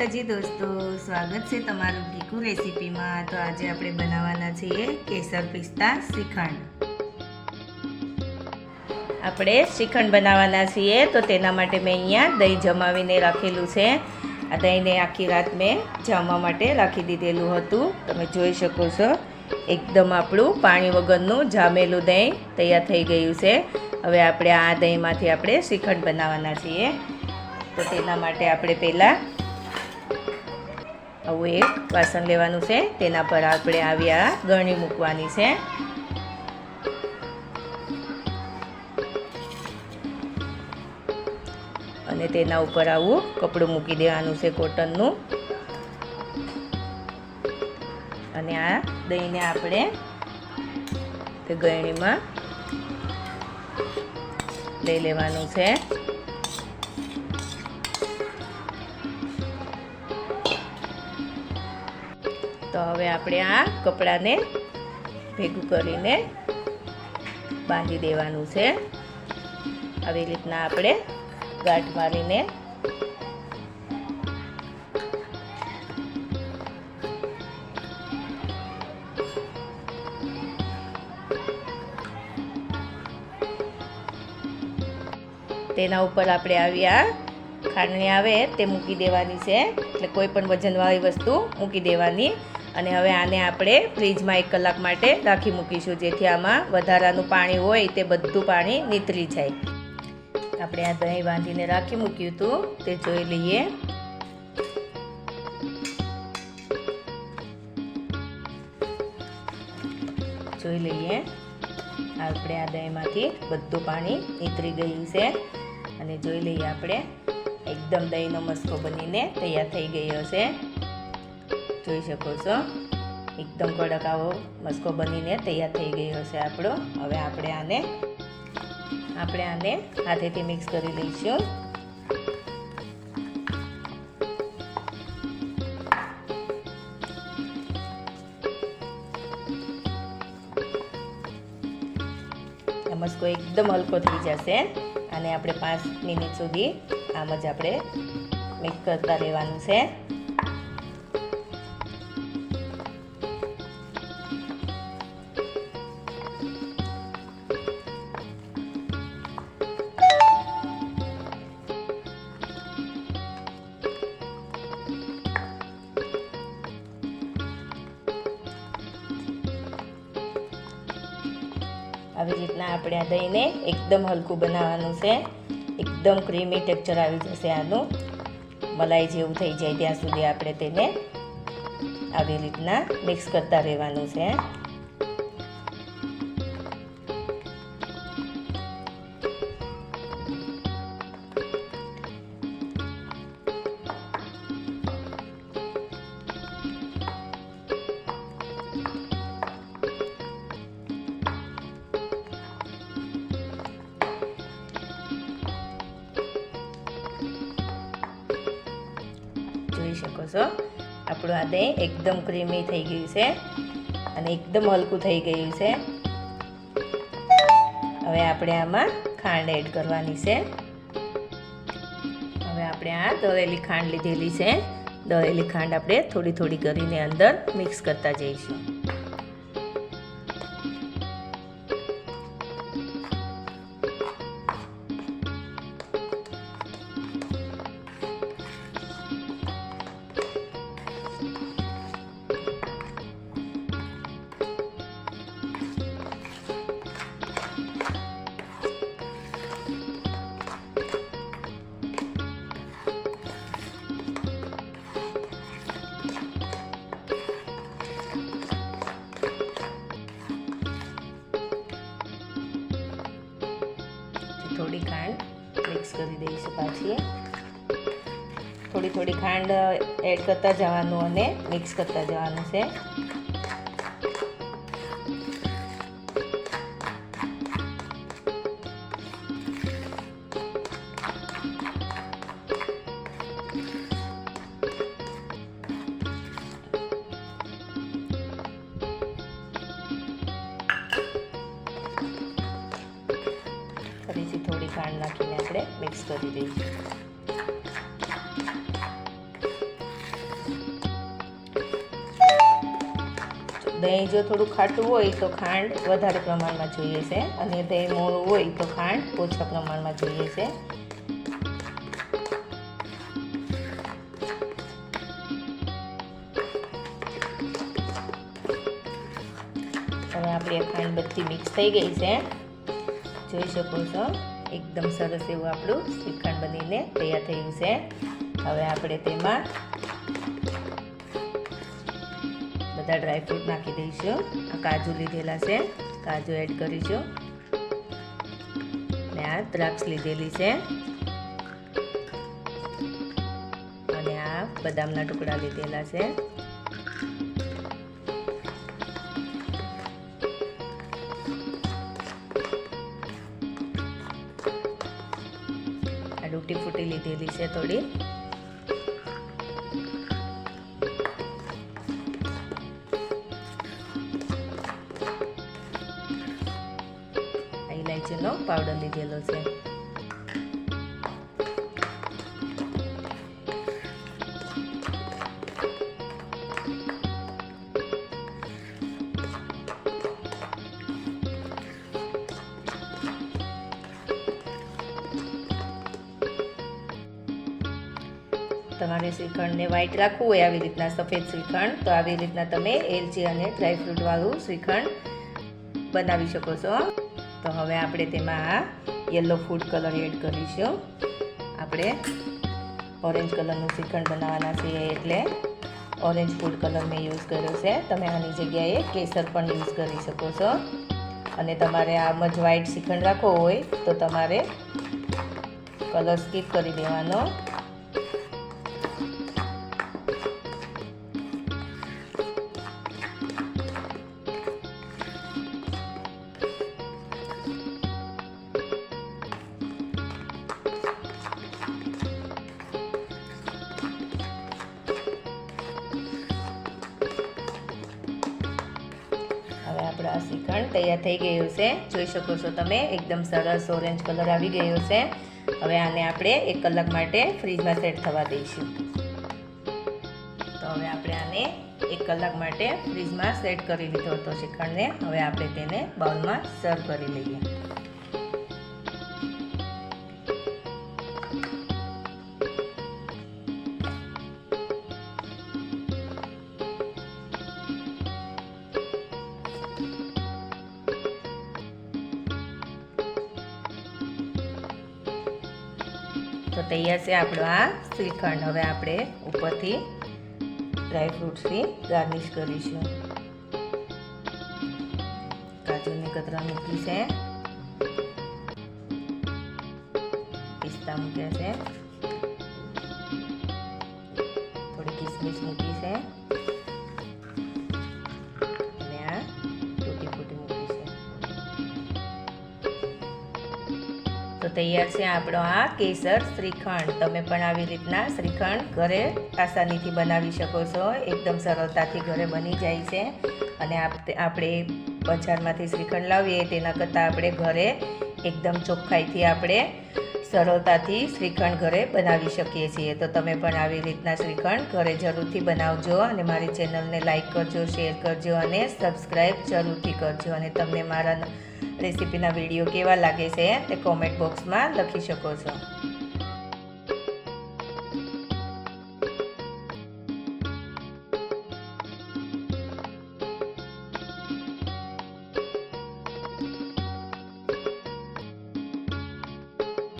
માતાજી દોસ્તો, સ્વાગત છે તમારું ગીકુ રેસીપીમાં. તો આજે આપણે બનાવવાના છીએ કેસર પિસ્તા શ્રીખંડ. આપણે શ્રીખંડ બનાવવાના છીએ, તો તેના માટે મેં અહીંયા દહીં જમાવીને રાખેલું છે. આ દહીંને આખી રાત મેં જમવા માટે રાખી દીધેલું હતું. તમે જોઈ શકો છો, એકદમ આપણું પાણી વગરનું જામેલું દહીં તૈયાર થઈ ગયું છે. હવે આપણે આ દહીંમાંથી આપણે શ્રીખંડ બનાવવાના છીએ. તો તેના માટે આપણે પહેલાં આવું એક વાસણ લેવાનું છે. તેના પર આપણે આવી આ ગરણી મૂકવાની છે. અને તેના ઉપર આવું કપડું મૂકી દેવાનું છે કોટનનું. અને આ દહીંને આપણે તે ગરણીમાં લઈ લેવાનું છે. તો હવે આપણે આ કપડાને ભેગું કરીને બાંધી દેવાનું છે. આવી રીતના આપણે ગાંઠ મારીને તેના ઉપર આપણે આવી આ ખાંડણી આવે તે મૂકી દેવાની છે. એટલે કોઈ પણ વજનવાળી વસ્તુ મૂકી દેવાની અને હવે આને આપણે ફ્રીજમાં એક કલાક માટે રાખી મૂકીશું, જેથી આમાં વધારાનું પાણી હોય તે બધું પાણી નીતરી જાય. આપણે આ દહીં બાંધીને રાખી મૂક્યું હતું, તે જોઈ લઈએ. જોઈ લઈએ. આપણે આ દહીંમાંથી બધું પાણી નીતરી ગયું છે. અને જોઈ લઈએ આપણે, એકદમ દહીંનો મસ્કો બનીને તૈયાર થઈ ગયો છે. જોઈ શકો છો. એકદમ કડક આવો મસ્કો બનીને તૈયાર થઈ ગયો છે આપણો. હવે આપણે આને આપણે આને હાથેથી મિક્સ કરી લઈશું. મસ્કો એકદમ હલકો થઈ જશે. અને આપણે પાંચ મિનિટ સુધી આમ જ આપણે મિક્સ કરતા રહેવાનું છે. આવી રીતના આપણે આ દહીંને એકદમ હલકું બનાવવાનું છે. એકદમ ક્રીમી ટેક્ચર આવી જશે આનું. મલાઈ જેવું થઈ જાય ત્યાં સુધી આપણે તેને આવી રીતના મિક્સ કરતા રહેવાનું છે. છો આપણું આ દહીં એકદમ ક્રીમી થઈ ગયું છે અને એકદમ હલકું થઈ ગયું છે. હવે આપણે આમાં ખાંડ એડ કરવાની છે. હવે આપણે આ દળેલી ખાંડ લીધેલી છે. દળેલી ખાંડ આપણે થોડી થોડી કરીને અંદર મિક્સ કરતા જઈશું. કરી દઈશું પાછી થોડી થોડી ખાંડ એડ કરતા જવાનું અને મિક્સ કરતા જવાનું છે. થોડીસી થોડી ખાંડ નાખીને આપણે મિક્સ કરી દઈશું. દહીં જો થોડું ખાટું હોય તો ખાંડ વધારે પ્રમાણમાં જોઈએ છે અને દહીં મોડું હોય તો ખાંડ ઓછા પ્રમાણમાં જોઈએ છે. હવે આપણે ખાંડ બધી મિક્સ થઈ ગઈ છે. જોઈ શકો છો. એકદમ સરસ એવું આપણું શ્રીખંડ બનીને તૈયાર થયું છે. હવે આપણે તેમાં બધા ડ્રાયફ્રૂટ નાખી દઈશું. આ કાજુ લીધેલા છે. કાજુ એડ કરીશું. અને આ દ્રાક્ષ લીધેલી છે. અને આ બદામના ટુકડા લીધેલા છે. ફૂટી લીધેલી છે થોડી આ ઇલાયચીનો પાવડર લીધેલો છે તમારે શ્રીખંડને વ્હાઈટ રાખવું હોય આવી રીતના સફેદ શ્રીખંડ, તો આવી રીતના તમે એલચી અને ડ્રાયફ્રૂટવાળું શ્રીખંડ બનાવી શકો છો. તો હવે આપણે તેમાં આ યલો ફૂડ કલર એડ કરીશું. આપણે ઓરેન્જ કલરનું શ્રીખંડ બનાવવાના છીએ એટલે ઓરેન્જ ફૂડ કલર મેં યુઝ કર્યો છે. તમે આની જગ્યાએ કેસર પણ યુઝ કરી શકો છો. અને તમારે આમ જ વ્હાઈટ શ્રીખંડ રાખવો હોય તો તમારે કલર સ્કીપ કરી દેવાનો. શ્રીખંડ તૈયાર થઈ ગયું છે. જોઈ શકો છો તમે, એકદમ સરસ ઓરેન્જ કલર આવી ગયો છે. હવે આને આપણે એક કલાક માટે ફ્રીજમાં સેટ થવા દઈશું. તો હવે આપણે આને એક કલાક માટે ફ્રીજમાં સેટ કરી લીધો હતો શ્રીખંડને હવે આપણે તેને બાઉલમાં સર્વ કરી લઈએ. તો તૈયાર છે આપણો આ શ્રીખંડ. હવે આપણે ઉપરથી ડ્રાયફ્રૂટ્સથી ગાર્નિશ કરીશું. કાજુની કતરા મૂકી છે. પિસ્તા મૂક્યા છે. થોડી કિસમિસ મૂકી છે. તૈયાર છે આપણો આ કેસર શ્રીખંડ. તમે પણ આવી રીતના શ્રીખંડ ઘરે આસાનીથી બનાવી શકો છો. એકદમ સરળતાથી ઘરે બની જાય છે. અને આપ- આપણે બજારમાંથી શ્રીખંડ લાવીએ તેના કરતાં આપણે ઘરે એકદમ ચોખ્ખાઈથી આપણે સરળતાથી શ્રીખંડ ઘરે બનાવી શકીએ છીએ. તો તમે પણ આવી રીતના શ્રીખંડ ઘરે જરૂરથી બનાવજો અને મારી ચેનલને લાઈક કરજો, શેર કરજો અને સબસ્ક્રાઈબ જરૂરથી કરજો. અને તમને મારા રેસીપીના વીડિયો કેવા લાગે છે તે કોમેન્ટ બોક્સમાં લખી શકો છો.